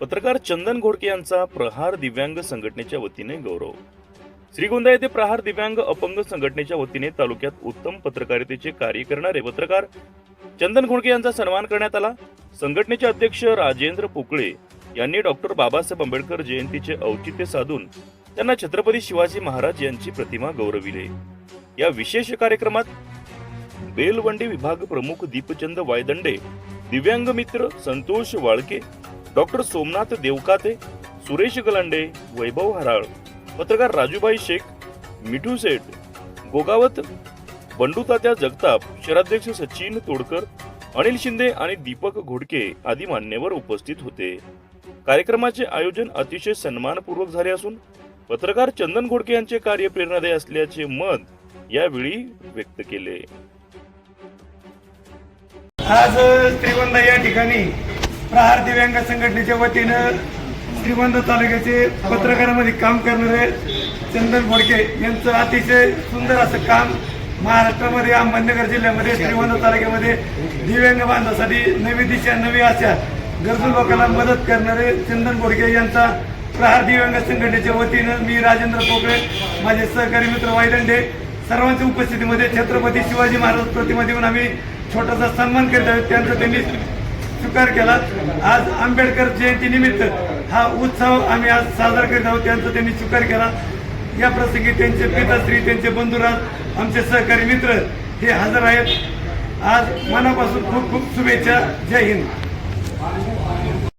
पत्रकार चंदन घोडके यांचा प्रहार दिव्यांग संघटनेच्या वतीने गौरव. श्रीगोंदा येथे प्रहार दिव्यांग अपंग संघटनेच्या वतीने तालुक्यात उत्तम पत्रकारितेचे कार्य करणारे पत्रकार चंदन घोडके यांचा सन्मान करण्यात आला. संघटनेचे अध्यक्ष राजेंद्र पोकळे यांनी डॉक्टर बाबासाहेब आंबेडकर जयंतीचे औचित्य साधून त्यांना छत्रपती शिवाजी महाराज यांची प्रतिमा गौरविले. या विशेष कार्यक्रमात बेलवंडी विभाग प्रमुख दीपचंद वायदंडे दिव्यांग मित्र संतोष वाळके डॉक्टर सोमनाथ देवकाते सुरेश गलांडे वैभव हराळ पत्रकार राजूभाई शेख मिठू सेठ गोगावत बंडू तात्या जगताप शहराध्यक्ष सचिन तोडकर अनिल शिंदे आणि दीपक घोडके आदी मान्यवर उपस्थित होते. कार्यक्रमाचे आयोजन अतिशय सन्मानपूर्वक झाले असून पत्रकार चंदन घोडके यांचे कार्य प्रेरणादायी असल्याचे मत यावेळी व्यक्त केले. आज त्रिवंदा या ठिकाणी प्रहार दिव्यांग संघटनेच्या वतीनं श्रीमंत तालुक्याचे पत्रकारामध्ये काम करणारे चंदन फोडके यांचं अतिशय सुंदर असं काम महाराष्ट्रामध्ये अहमदनगर जिल्ह्यामध्ये श्रीमंत तालुक्यामध्ये दिव्यांग बांधवासाठी नवी दिशा नवी आशा गरजू लोकांना मदत करणारे चंदन घोडके यांचा प्रहार दिव्यांग संघटनेच्या वतीनं मी राजेंद्र पोकळे माझे सहकारी मित्र वायदंडे सर्वांच्या उपस्थितीमध्ये छत्रपती शिवाजी महाराज प्रतिमा देऊन आम्ही छोटासा सन्मान करीत आहोत. त्यांचं त्यांनी स्वीकार केला. आज आंबेडकर जयंती निमित्त हा उत्सव आम्ही आज साजरा करीत आहोत. त्यांचा त्यांनी स्वीकार केला. या प्रसंगी त्यांचे पिताश्री त्यांचे बंधुराज आमचे सहकारी मित्र हे हजर आहेत. आज मनापासून खूप खूप शुभेच्छा. जय हिंद.